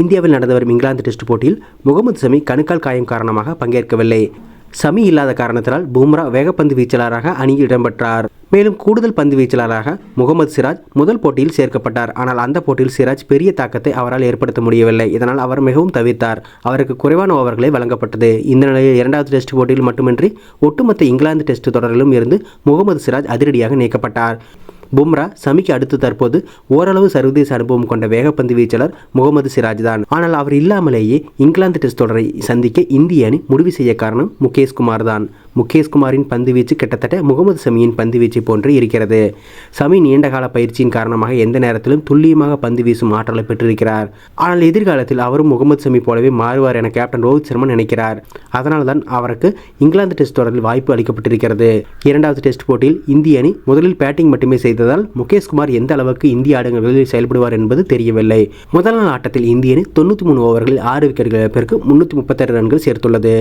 இந்தியாவில் நடந்து வரும் இங்கிலாந்து டெஸ்ட் போட்டியில் முகமது சமி கணுக்கால் காயம் காரணமாக பங்கேற்கவில்லை. சமி இல்லாத காரணத்தினால் பும்ரா வேகப்பந்து வீச்சாளராக அணியில் இடம்பெற்றார். மேலும் கூடுதல் பந்து வீச்சாளராக முகமது சிராஜ் முதல் போட்டியில் சேர்க்கப்பட்டார். ஆனால் அந்த போட்டியில் சிராஜ் பெரிய தாக்கத்தை அவரால் ஏற்படுத்த முடியவில்லை. இதனால் அவர் மிகவும் தவிர்த்தார் அவருக்கு குறைவான ஓவர்களே வழங்கப்பட்டது. இந்த நிலையில் இரண்டாவது டெஸ்ட் போட்டியில் மட்டுமின்றி ஒட்டுமொத்த இங்கிலாந்து டெஸ்ட் தொடரிலும் இருந்து முகமது சிராஜ் அதிரடியாக நீக்கப்பட்டார். பும்ரா சமிக்கு அடுத்து தற்போது ஓரளவு சர்வதேச அனுபவம் கொண்ட வேகப்பந்து வீச்சாளர் முகமது சிராஜ் தான். ஆனால் அவர் இல்லாமலேயே இங்கிலாந்து டெஸ்ட் தொடரை சந்திக்க இந்திய அணி முடிவு செய்ய காரணம் முகேஷ் குமார் தான். முகேஷ் குமாரின் பந்து வீச்சு கிட்டத்தட்ட முகமது சமியின் பந்து வீச்சு போன்று இருக்கிறது. சமி நீண்டகால பயிற்சியின் காரணமாக எந்த நேரத்திலும் துல்லியமாக பந்து வீசும் ஆற்றலை பெற்றிருக்கிறார். ஆனால் எதிர்காலத்தில் அவரும் முகமது சமி போலவே மாறுவார் என கேப்டன் ரோஹித் சர்மா நினைக்கிறார். அதனால்தான் அவருக்கு இங்கிலாந்து டெஸ்ட் தொடரில் வாய்ப்பு அளிக்கப்பட்டிருக்கிறது. இரண்டாவது டெஸ்ட் போட்டியில் இந்திய அணி முதலில் பேட்டிங் மட்டுமே செய்ததால் முகேஷ்குமார் எந்த அளவுக்கு இந்திய ஆடுகளில் செயல்படுவார் என்பது தெரியவில்லை. முதல் நாள் ஆட்டத்தில் இந்திய அணி தொண்ணூற்றி மூணு ஓவர்களில் ஆறு விக்கெட்டுகள் இழப்பிற்கு முன்னூற்றி முப்பத்தாறு ரன்கள் சேர்த்துள்ளது.